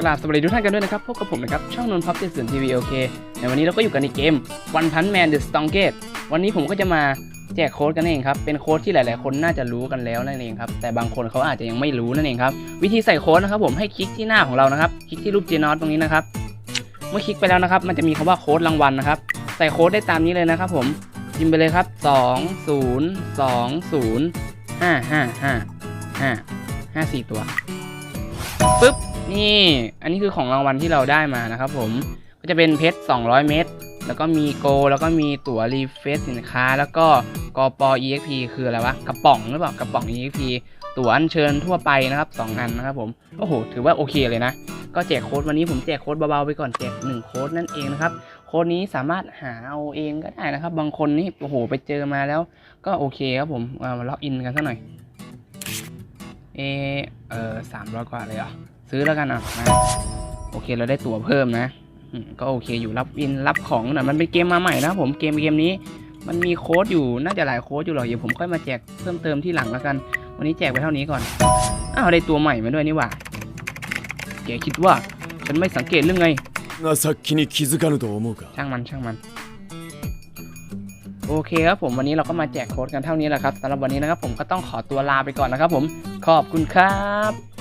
กราบสวัสดีทุกท่านกันด้วยนะครับ พบกับผมนะครับ ช่องนนท์พับเจสันทีวีโอเคในวันนี้เราก็อยู่กันในเกม One Punch Man The Strongest วันนี้ผมก็จะมาแจกโค้ดกันเองครับ เป็นโค้ดที่หลาย ๆ คนน่าจะรู้กันแล้วนั่นเองครับ แต่บางคนเขาอาจจะยังไม่รู้นั่นเองครับ วิธีใส่โค้ดนะครับผมให้คลิกที่หน้าของเรานะครับ คลิกที่รูปเจนอตตรงนี้นะครับ เมื่อคลิกไปแล้วนะครับ มันจะมีคำว่าโค้ดรางวัลนะครับ ใส่โค้ดได้ตามนี้เลยนะครับผมพิมพ์ไปเลยครับ 2 0 2 0 5 5 5 5 5 4 ตัวปึ๊บ นี่ อันนี้คือของรางวัลที่เราได้มานะครับผม ก็จะเป็นเพชร 200 เม็ด แล้วก็มีโก แล้วก็มีตั๋วรีเฟซสินค้า แล้วก็กปอ EXP คืออะไรวะ กระป๋องหรือเปล่า กระป๋อง EXP ตั๋วอัญเชิญทั่วไปนะครับ 2 อันนะครับผม โอ้โห ถือว่าโอเคเลยนะ ก็แจกโค้ดวันนี้ผมแจกโค้ดเบาๆไปก่อนแจก1โค้ดนั่นเองนะครับ โค้ดนี้สามารถหาเอาเองก็ได้นะครับ บางคนนี่ โอ้โห ไปเจอมาแล้ว ก็โอเคครับผมมาล็อกอินกันสักหน่อย เออเออสามร้อยกว่าเลยเหรอ ซื้อแล้วกันอะนะโอเคเราได้ตั๋วเพิ่มนะก็โอเคอยู่รับวินรับของนะมันเป็นเกมมาใหม่นะผมเกมเกมนี้มันมีโค้ดอยู่น่าจะหลายโค้ดอยู่หรอกเดี๋ยวผมค่อยมาแจกเพิ่มเติมที่หลังแล้วกัน วันนี้แจกไปเท่านี้ก่อนอ้าวได้ตัวใหม่มาด้วยนี่ว่าแกคิดว่าฉันไม่สังเกตเรื่องไงช่างมันช่างมันโอเคครับผมวันนี้เราก็มาแจกโค้ดกันเท่านี้แหละครับสำหรับวันนี้นะครับผมก็ต้องขอตัวลาไปก่อนนะครับผมขอบคุณครับ